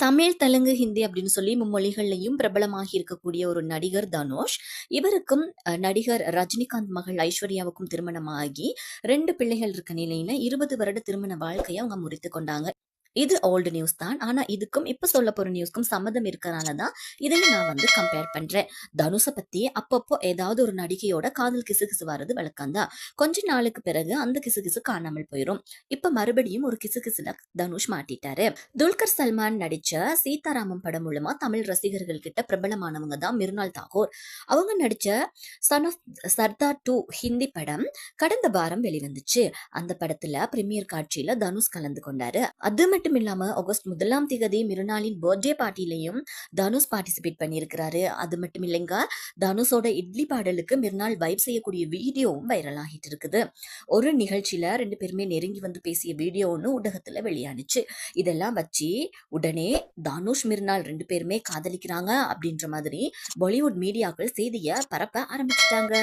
தமிழ், தெலுங்கு, ஹிந்தி அப்படின்னு சொல்லி மும்மொழிகள்லையும் பிரபலமாகி இருக்கக்கூடிய ஒரு நடிகர் தனுஷ். இவருக்கும் நடிகர் ரஜினிகாந்த் மகள் ஐஸ்வர்யாவுக்கும் திருமணமாகி ரெண்டு பிள்ளைகள் இருக்க நிலையில 20 வருட திருமண வாழ்க்கைய அவங்க முறித்து கொண்டாங்க. இது ஓல்டு நியூஸ் தான். ஆனா இதுக்கும் இப்போ சொல்ல போற நியூஸ்க்கும் சம்மந்தம் இருக்கிறனால தான் இதையும் நான் வந்து கம்பேர் பண்றேன். தனுஷ பத்தி அப்பப்போ ஏதாவது ஒரு நடிகையோட காதல் கிசுகிசு வர்றது வழக்கம் தான். கொஞ்ச நாளுக்கு பிறகு அந்த கிசுகிசு காணாமல் போயிரும். இப்ப மறுபடியும் ஒரு கிசுகிசுல தனுஷ் மாட்டிட்டாரு. துல்கர் சல்மான் நடிச்ச சீதாராமம் படம் மூலமா தமிழ் ரசிகர்கள் கிட்ட பிரபலமானவங்க தான் மிருனால் தாகூர். அவங்க நடிச்ச son of Sardaar two Hindi படம் கடந்த வாரம் வெளிவந்துச்சு. அந்த படத்துல பிரீமியர் காட்சியில தனுஷ் கலந்து கொண்டாரு. அது மட்டும் மட்டும் இல்லாமல் ஆகஸ்ட் முதலாம் திகதி மிருனாலின் பர்த்டே பார்ட்டிலையும் தனுஷ் பார்ட்டிசிபேட் பண்ணியிருக்கிறாரு. அது மட்டும் இல்லைங்க, தனுஷோட இட்லி பாடலுக்கு மிருனால் வைப் செய்யக்கூடிய வீடியோவும் வைரல் ஆகிட்டு இருக்குது. ஒரு நிகழ்ச்சியில ரெண்டு பேருமே நெருங்கி வந்து பேசிய வீடியோ ஒன்று ஊடகத்தில் வெளியானுச்சு. இதெல்லாம் வச்சு உடனே தனுஷ், மிருனாள் 2 பேருமே காதலிக்கிறாங்க அப்படின்ற மாதிரி பாலிவுட் மீடியாக்கள் செய்தியை பரப்ப ஆரம்பிச்சிட்டாங்க